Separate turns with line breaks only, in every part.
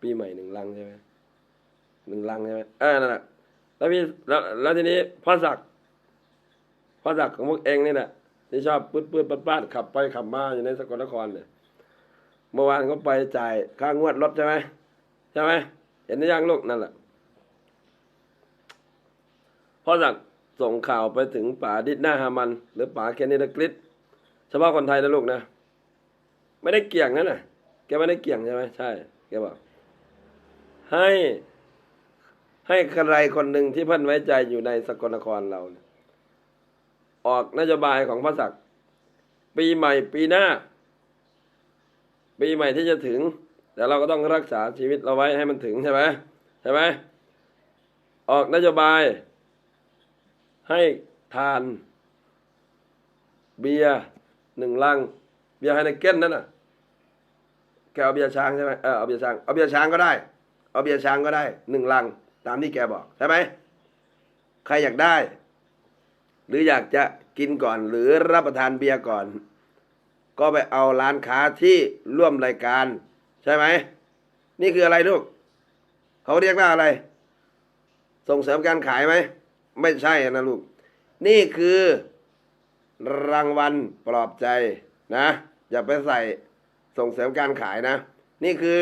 ปีใหม่หนึ่งลังใช่ไหมหนึ่งลังใช่ไหมเออนั่นแหละแล้วพี่แล้วแล้วทีนี้พ่อศักดิ์พ่อศักดิ์ของพวกเองนี่แหละที่ชอบปืดปืดปัดปัดขับไปขับมาอยู่ในสกลนครเนี่ยเมื่อวานเขาไปจ่ายค่างวดรถใช่ไหมใช่ไหมเห็นหรือยังลูกนั่นแหละพ่อศักดิ์ส่งข่าวไปถึงป๋าดิดหน้าฮามัน หรือป๋าเคนเนดกริสเฉพาะคนไทยนะลูกนะ ไม่ได้เกี่ยงนั่นน่ะแกไม่ได้เกี่ยงใช่ไหมใช่แกบอก ให้ให้ใครคนหนึ่งที่พิ่นไว้ใจอยู่ในสกลนครเรา ออกนโยบายของพระศักดิ์ปีใหม่ปีหน้า ปีใหม่ที่จะถึง แต่เราก็ต้องรักษาชีวิตเราไว้ให้มันถึงใช่ไหมใช่ไหมออกนโยบาย ให้ทาน เบียร์หนึ่งลัง เบียร์ไฮเนเก้นนั่นน่ะแกเอาเบียร์ช้างใช่ไหมเออเอาเบียร์ช้างเอาเบียร์ช้างก็ได้ เอาเบียร์ช้างก็ได้หนึ่งลัง ตามที่แกบอกใช่ไหมใครอยากได้ หรืออยากจะกินก่อนหรือรับประทานเบียร์ก่อน ก็ไปเอาร้านค้าที่ร่วมรายการ ใช่ไหมนี่คืออะไรลูกเขาเรียกว่าอะไร ส่งเสริมการขายไหมไม่ใช่นะลูก นี่คือรางวัลปลอบใจนะ อย่าไปใส่ส่งเสริมการขายนะ นี่คือ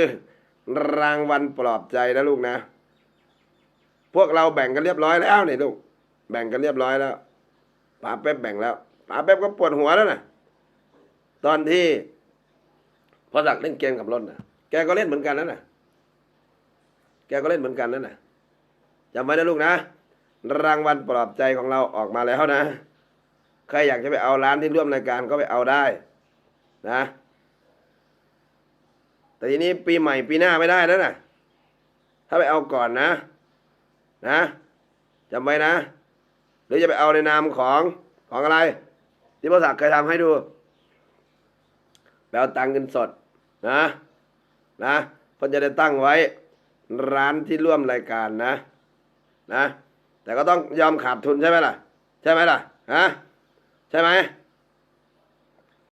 รางวัลปลอบใจนะลูกนะ พวกเราแบ่งกันเรียบร้อยแล้วเนี่ยลูก แบ่งกันเรียบร้อยแล้วป๋าเป๊ปแบ่งแล้วป๋าเป๊ปก็ปวดหัวแล้วนะตอนที่พอสักเล่นเกมกับรถนะแกก็เล่นเหมือนกันนั่นนะแกก็เล่นเหมือนกันนั่นนะจำไว้นะลูกนะ รางวัลปลอบใจของเราออกมาแล้วนะ ใครอยากจะไปเอาร้านที่ร่วมรายการก็ไปเอาได้ นะ แต่ทีนี้ปีใหม่ปีหน้าไม่ได้แล้วนะถ้าไปเอาก่อนนะ นะจำไว้นะ หรือจะไปเอาในนามของของอะไร ที่พระศักดิ์เคยทำให้ดูไปเอาตังค์เงินสดนะนะเพิ่นจะได้ตั้งไว้ร้านที่ร่วมรายการนะ นะ แต่ก็ต้องยอมขาดทุนใช่ไหมล่ะ ใช่ไหมล่ะฮะใช่ไหม